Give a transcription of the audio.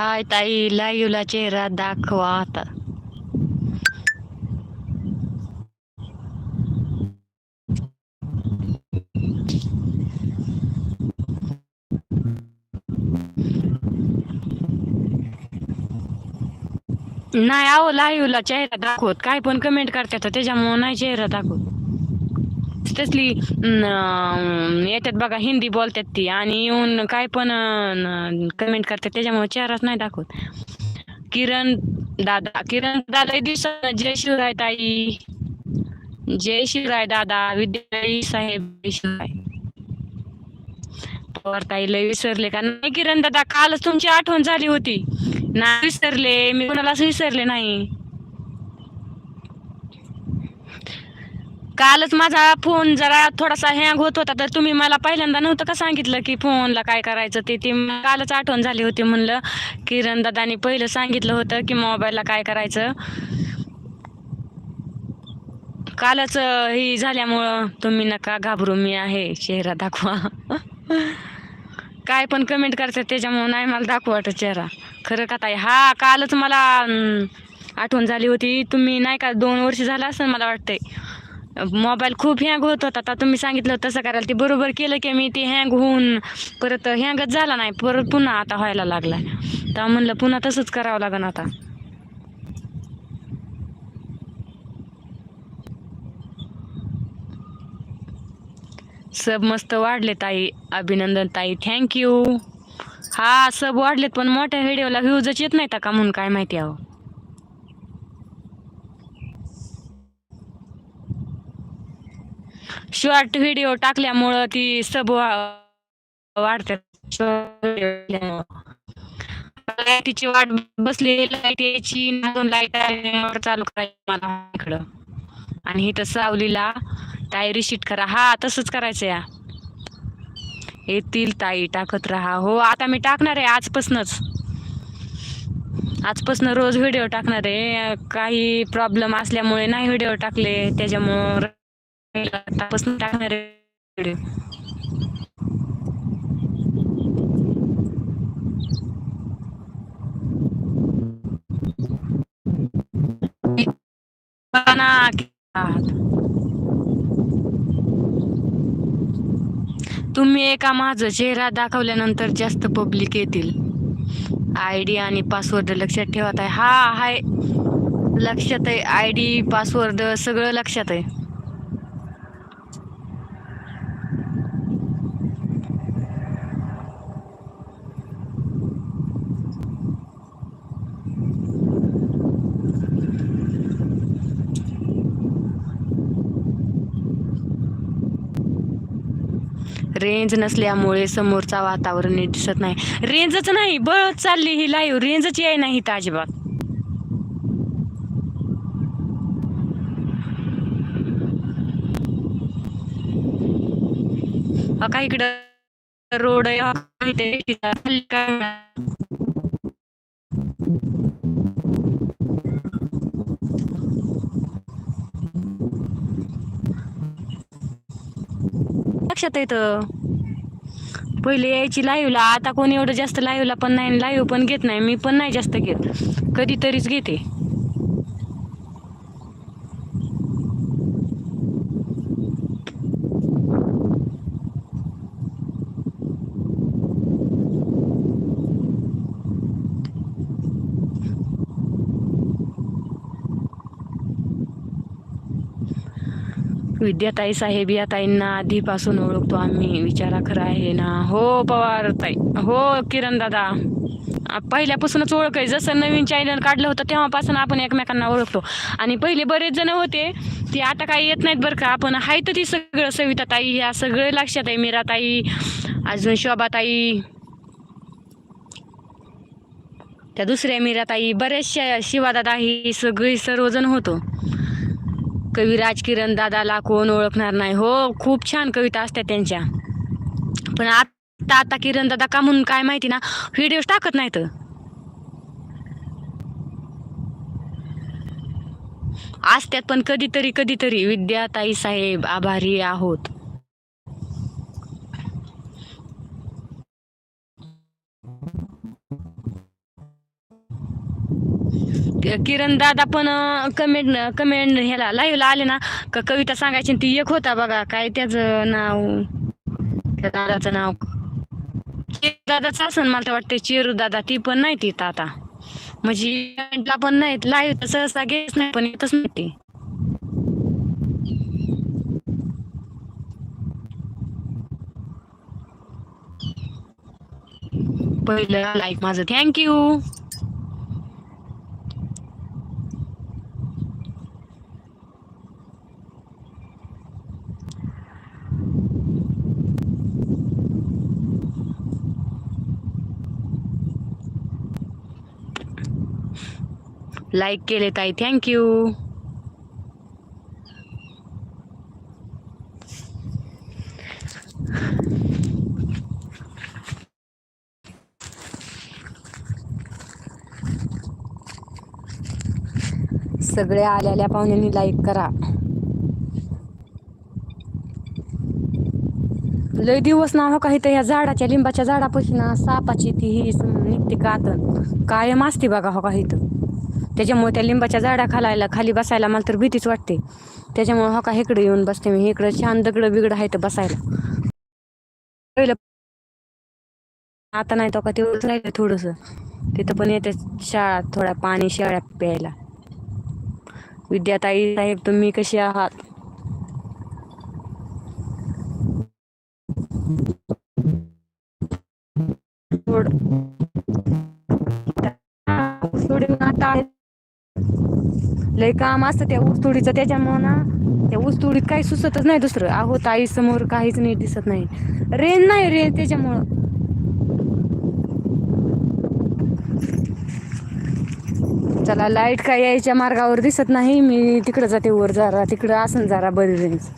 हाय ताई लाईव्हला चेहरा दाखवा आता. नाही अहो लाईव्हला चेहरा दाखवत. काय पण कमेंट करतात त्याच्यामुळे नाही चेहरा दाखवत. तसली याच्यात येतात बघा हिंदी बोलतात ती. आणि येऊन काय पण कमेंट करतात त्याच्यामुळे चेहराच नाही दाखवत. किरण दादा किरण दादा दिवसा जय शिवराय ताई. जय शिवराय दादा विद्यार्थी साहेब जय शिवराय. ताई लय विसरले का? नाही किरण दादा कालच तुमची आठवण झाली होती. नाही विसरले मी कोणालाच विसरले नाही. कालच माझा फोन जरा थोडासा हँग होत होता तर तुम्ही मला पहिल्यांदा नव्हतं का सांगितलं की फोनला काय करायचं ते? ते कालच आठवण झाली होती म्हणलं. किरण दादानी पहिलं सांगितलं होतं की मोबाईलला काय करायचं. कालच ही झाल्यामुळं तुम्ही नका घाबरू मी आहे चेहरा दाखवा. काय पण कमेंट करतात त्याच्यामुळं नाही मला दाखवा वाटत चेहरा. खरं का ताई? हा कालच मला आठवण झाली होती. तुम्ही नाही का दोन वर्ष झालं असं मला वाटतंय. मोबाईल खूप हँग होत होता. आता तुम्ही सांगितलं तसं करायला. ते बरोबर केलं की मी ते हँग होऊन परत हँगच झाला नाही. परत पुन्हा आता व्हायला लागलाय तर म्हणलं पुन्हा तसंच करावं लागेल आता. सब मस्त वाढले ताई. अभिनंदन ताई. थँक्यू हा सब वाढलेत पण मोठ्या व्हिडिओला व्ह्यूजच येत नाही का म्हणून काय माहिती अहो. शॉर्ट व्हिडिओ टाकल्यामुळं ती सब वाढतात. लाईटीची वाट बसली लाइट यायची दोन लाइट चालू करायची मला इकडं. आणि इथं सावलीला ताई रिशीट करा. हा तसंच करायचं या. येतील ताई टाकत राहा. हो आता मी टाकणार आहे आजपासूनच. आजपासून रोज व्हिडिओ टाकणार आहे. काही प्रॉब्लेम असल्यामुळे नाही व्हिडिओ टाकले. त्याच्यामुळं आतापासून टाकणार व्हिडिओ तुम्ही एका माझा चेहरा दाखवल्यानंतर जास्त पब्लिक येतील. आयडी आणि पासवर्ड लक्षात ठेवत आहे. हा हाय लक्षात आहे. आयडी पासवर्ड सगळं लक्षात आहे. रेंज नसल्यामुळे समोरचा वातावरण नीट दिसत नाही. रेंजच नाही बळच चालली ही लाईव्ह रेंजच याय नाही इथं अजिबात. अका का इकडं? रोड लक्षात येतं. पहिले यायची लाईव्हला आता कोणी एवढं जास्त लाईव्हला पण नाही लाईव्ह पण घेत नाही मी पण नाही जास्त घेत. कधीतरीच घेते. विद्याताई साहेब या ताईंना आधीपासून ओळखतो. आम्ही विचारा खरं आहे ना? हो पवार ताई. हो किरण दादा. पहिल्यापासूनच ओळख आहे. जसं नवीन चॅनल काढलं होतं तेव्हापासून आपण एकमेकांना ओळखतो. आणि पहिले बरेच जण होते ते आता काही येत नाहीत बरं का. आपण आहे तर ती सगळं सविता ताई ह्या सगळे लक्षात आहे. मीरा ताई अजून शोभाताई त्या दुसऱ्या मीराताई बऱ्याचशा शिवादादा ही सगळी सर्वजण होतो. कवी राजकिरण दादाला कोण ओळखणार नाही. हो खूप छान कविता असतात त्यांच्या. पण आता आता किरण दादा का म्हणून काय माहिती ना व्हिडिओ टाकत नाहीत. असतात पण कधीतरी कधीतरी. विद्याताई साहेब आभारी आहोत. किरण दादा पण कमेंट कमेंट ह्याला लाईव्हला आले ना का कविता सांगायची ती एक होता बघा काय त्याचं नाव? त्या दादाचं नाव. दादाचं असं मला तर वाटतं चेरू दादा ती पण नाही तिथं आता. म्हणजे इव्हेंटला पण नाही लाईव्ह तर सहसा घेच नाही पण येतच नाही ती. पहिलं लाईक माझं. थँक्यू लाईक केले ताई थँक्यू. सगळ्या आलेल्या पाहुण्यांनी लाईक करा. लय दिवस ना हो का इथं ह्या झाडाच्या लिंबाच्या झाडापाशी ना सापाची ती ही सम- निघते कातन कायम असते बघा हो का तर त्याच्यामुळे त्या लिंबाच्या झाडा खालायला खाली बसायला मला तर भीतीच वाटते. त्याच्यामुळे हो का इकडे येऊन बसते मी. इकडं छान दगड बिगड आहे बसायला आता नाही तो का तेवढंच राहिलं थोडस. तिथं पण येते शाळा थोडा पाणी शाळा प्यायला. विद्याताई साहेब तुम्ही कशी आहात? थोडं लय काम असतं त्या ऊसतोडीचं. त्याच्यामुळं ना त्या ऊसतोडीत काही सुचतच नाही दुसरं. अहो ताई समोर काहीच नाही दिसत नाही. रेन नाही रेन त्याच्यामुळं. चला लाइट काय यायच्या मार्गावर दिसत नाही. मी तिकडं जाते वर जरा तिकडं असन जरा बरी रेंज